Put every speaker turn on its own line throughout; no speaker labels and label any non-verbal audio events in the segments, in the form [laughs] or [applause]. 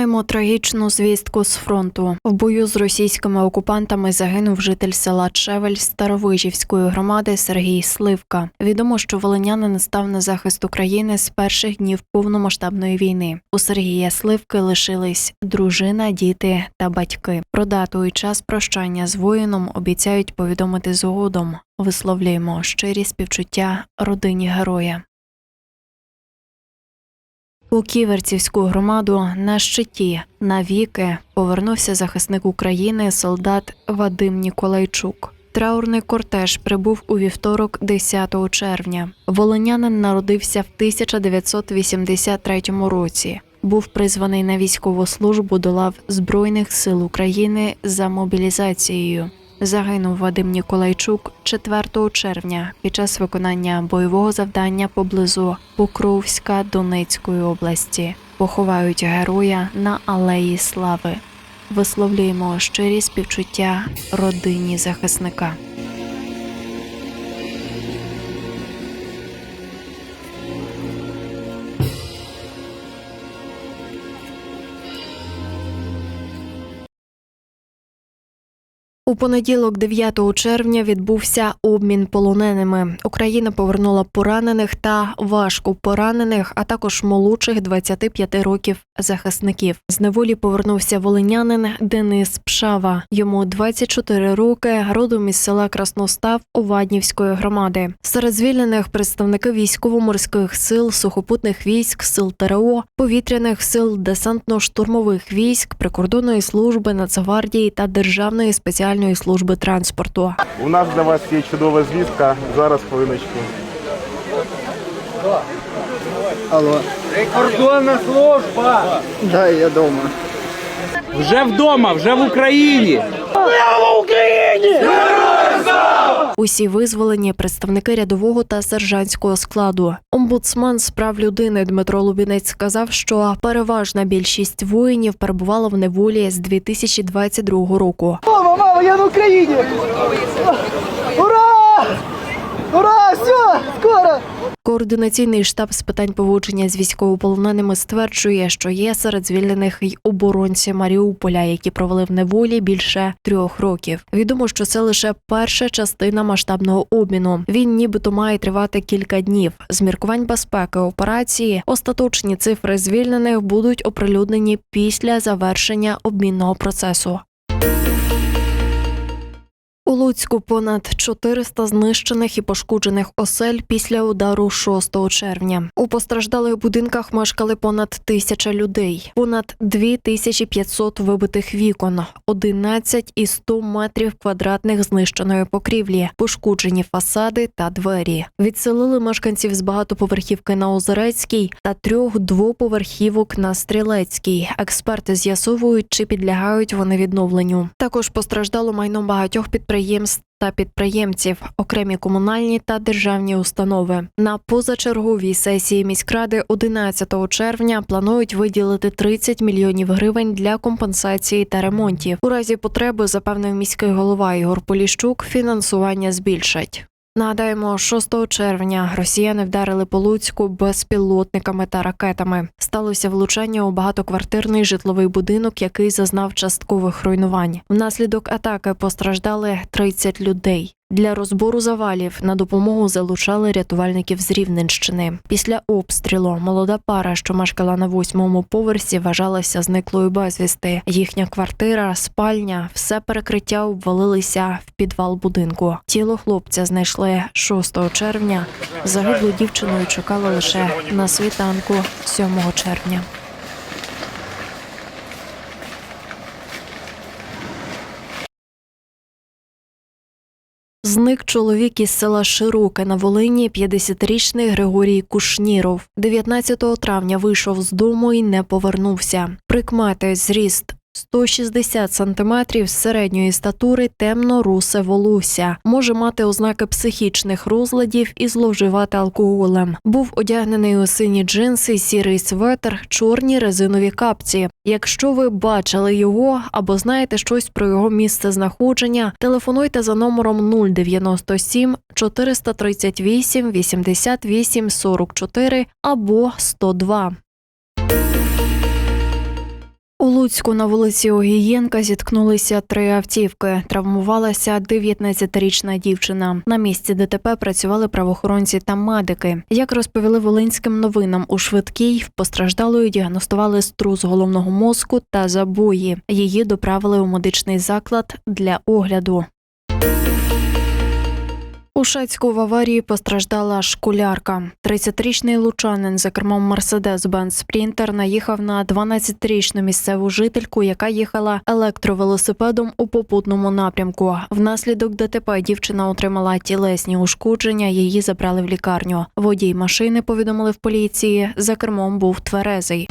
Маємо трагічну звістку з фронту. В бою з російськими окупантами загинув житель села Чевель Старовижівської громади Сергій Сливка. Відомо, що волинянин став на захист України з перших днів повномасштабної війни. У Сергія Сливки лишились дружина, діти та батьки. Про дату і час прощання з воїном обіцяють повідомити згодом. Висловлюємо щирі співчуття родині героя. У Ківерцівську громаду на щиті навіки повернувся захисник України солдат Вадим Ніколайчук. Траурний кортеж прибув у вівторок, 10 червня. Волинянин народився в 1983 році. Був призваний на військову службу до лав Збройних сил України за мобілізацією. Загинув Вадим Ніколайчук 4 червня під час виконання бойового завдання поблизу Покровська Донецької області. Поховають героя на Алеї Слави. Висловлюємо щирі співчуття родині захисника. У понеділок, 9 червня, відбувся обмін полоненими. Україна повернула поранених та важко поранених, а також молодших 25 років захисників. З неволі повернувся волинянин Денис Пшава. Йому 24 роки, родом із села Красностав Оваднівської громади. Серед звільнених представники військово-морських сил, сухопутних військ, сил ТРО, повітряних сил, десантно-штурмових військ, прикордонної служби, Нацгвардії та Державної спеціальної служби транспорту.
У нас для вас є чудова звістка. Зараз хвилиночку.
Алло,
Прикордонна служба!
да, я вдома.
Вже вдома, вже в Україні!
Усі визволені представники рядового та сержантського складу. Омбудсман з прав людини Дмитро Лубінець сказав, що переважна більшість воїнів перебувала в неволі з 2022 року.
Мама, мама, я в Україні! Ура! Ура! Все, скоро!
Координаційний штаб з питань поводження з військовополоненими стверджує, що є серед звільнених й оборонці Маріуполя, які провели в неволі більше трьох років. Відомо, що це лише перша частина масштабного обміну. Він нібито має тривати кілька днів. З міркувань безпеки операції остаточні цифри звільнених будуть оприлюднені після завершення обмінного процесу. У Луцьку понад 400 знищених і пошкоджених осель після удару 6 червня. У постраждалих будинках мешкали понад тисяча людей, понад 2500 вибитих вікон, 11 і 100 метрів квадратних знищеної покрівлі, пошкоджені фасади та двері. Відселили мешканців з багатоповерхівки на Озерецькій та трьох двоповерхівок на Стрілецькій. Експерти з'ясовують, чи підлягають вони відновленню. Також постраждало майно багатьох підприємств та підприємців, окремі комунальні та державні установи. На позачерговій сесії міськради 11 червня планують виділити 30 мільйонів гривень для компенсації та ремонтів. У разі потреби, запевнив міський голова Ігор Поліщук, фінансування збільшать. Нагадаємо, 6 червня росіяни вдарили по Луцьку безпілотниками та ракетами. Сталося влучання у багатоквартирний житловий будинок, який зазнав часткових руйнувань. Внаслідок атаки постраждали 30 людей. Для розбору завалів на допомогу залучали рятувальників з Рівненщини. Після обстрілу молода пара, що мешкала на восьмому поверсі, вважалася зниклою безвісти. Їхня квартира, спальня, все перекриття обвалилися в підвал будинку. Тіло хлопця знайшли 6 червня. Загиблу дівчиною чекали лише на світанку 7 червня. Зник чоловік із села Широке на Волині, 50-річний Григорій Кушніров. 19 травня вийшов з дому і не повернувся. Прикмети зріст 160 сантиметрів середньої статури темно-русе волосся. Може мати ознаки психічних розладів і зловживати алкоголем. Був одягнений у сині джинси, сірий светр, чорні резинові капці. Якщо ви бачили його або знаєте щось про його місце знаходження, телефонуйте за номером 097 438 88 44 або 102. Луцьку на вулиці Огієнка зіткнулися три автівки. Травмувалася 19-річна дівчина. На місці ДТП працювали правоохоронці та медики. Як розповіли волинським новинам у швидкій, в постраждалої діагностували струс головного мозку та забої. Її доправили у медичний заклад для огляду. У Шацьку в аварії постраждала школярка. 30-річний лучанин за кермом Мерседес-Бенц Спрінтер наїхав на 12-річну місцеву жительку, яка їхала електровелосипедом у попутному напрямку. Внаслідок ДТП дівчина отримала тілесні ушкодження. Її забрали в лікарню. Водій машини повідомили в поліції. За кермом був тверезий.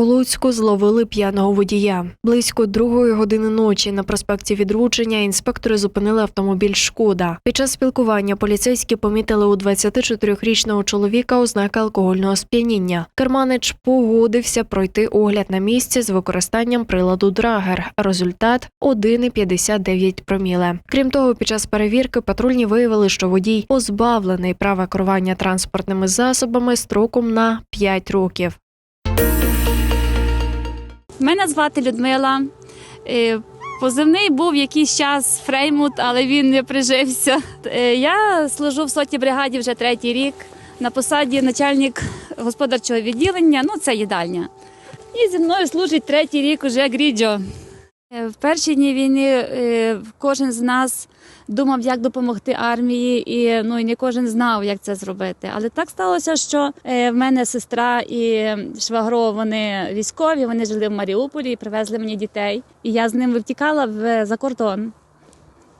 У Луцьку зловили п'яного водія. Близько другої години ночі на проспекті Відродження інспектори зупинили автомобіль Шкода. Під час спілкування поліцейські помітили у 24-річного чоловіка ознаки алкогольного сп'яніння. Керманич погодився пройти огляд на місці з використанням приладу Драгер. Результат 1,59 проміле. Крім того, під час перевірки патрульні виявили, що водій позбавлений права керування транспортними засобами строком на 5 років.
Мене звати Людмила. Е, Позивний був якийсь час Фреймут, але він не прижився. Е, Я служу в сотій бригаді вже третій рік на посаді начальник господарчого відділення. Ну, це їдальня. І зі мною служить третій рік уже Гріджо. Е, В перші дні війни е, кожен з нас думав, як допомогти армії, і ну і не кожен знав, як це зробити. Але так сталося, що е, в мене сестра і швагро вони військові, вони жили в Маріуполі і привезли мені дітей. І я з ними втікала в за кордон.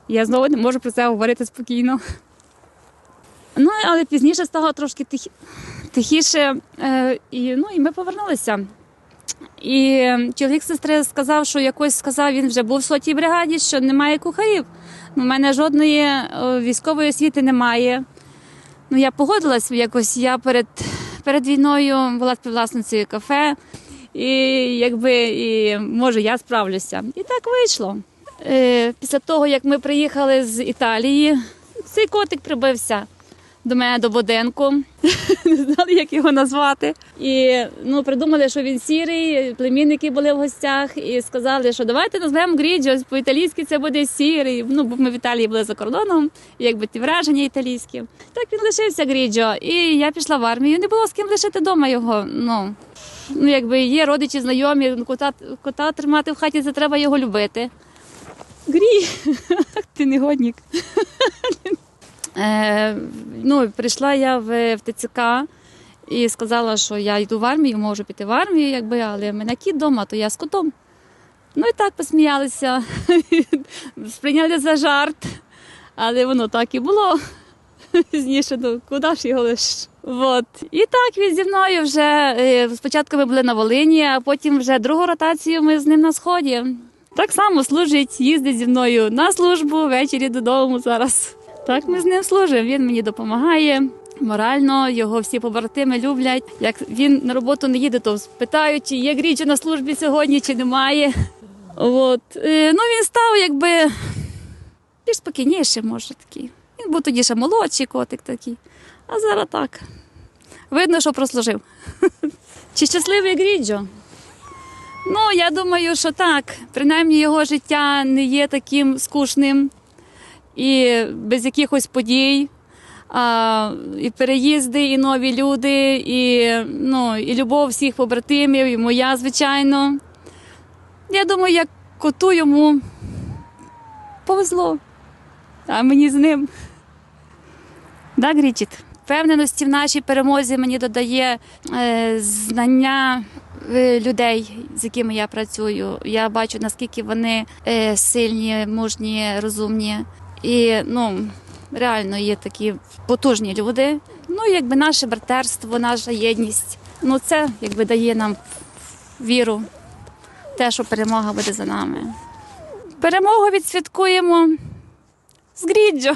Я знову не можу про це говорити спокійно. Ну, але пізніше стало трошки тих, тихіше, і, ну, і ми повернулися. І чоловік сестри сказав, що якось сказав, він вже був в сотій бригаді, що немає кухарів. У мене жодної е, військової освіти немає. Ну, я погодилась якось. Я перед, перед війною була співвласницею кафе, і якби і може я справлюся. І так вийшло. Е, після того, як ми приїхали з Італії, цей котик прибився до мене до будинку. [laughs] Не знали, як його назвати. І ну, придумали, що він сірий, племінники були в гостях і сказали, що давайте назвемо Гріджо, по-італійськи це буде сірий. Ну, бо ми в Італії були за кордоном, якби ті враження італійські. Так він лишився Гріджо. І я пішла в армію. Не було з ким лишити вдома його. Ну, ну якби є родичі, знайомі, кота, кота тримати в хаті, це треба його любити. Грі, [laughs] ти негодник. Ну, прийшла я в, в ТЦК і сказала, що я йду в армію, можу піти в армію, якби, але в мене кіт вдома, то я з котом. Ну і так посміялися, [laughs] сприйняли за жарт, але воно так і було. [laughs] Пізніше, ну куди ж його лиш? От. І так він зі мною вже е, спочатку ми були на Волині, а потім вже другу ротацію ми з ним на сході. Так само служить, їздить зі мною на службу, ввечері додому зараз. Так ми з ним служимо. Він мені допомагає. Морально його всі побратими люблять. Як він на роботу не їде, то питають, чи є грічі на службі сьогодні, чи немає. От. Е, Ну він став якби більш спокійніше, може такий. Він був тоді ще молодший котик такий. А зараз так. Видно, що прослужив. [laughs] Чи щасливий Гріджо? Ну, я думаю, що так. Принаймні його життя не є таким скучним і без якихось подій. А, і переїзди, і нові люди, і, ну, і любов всіх побратимів, і моя, звичайно. Я думаю, як коту йому повезло, а мені з ним. Да, Грічіт? Впевненості в нашій перемозі мені додає е, знання е, людей, з якими я працюю. Я бачу, наскільки вони е, сильні, мужні, розумні. І ну, реально є такі потужні люди. Ну, якби наше братерство, наша єдність. Ну, це якби дає нам віру, те, що перемога буде за нами. Перемогу відсвяткуємо з Гріджо.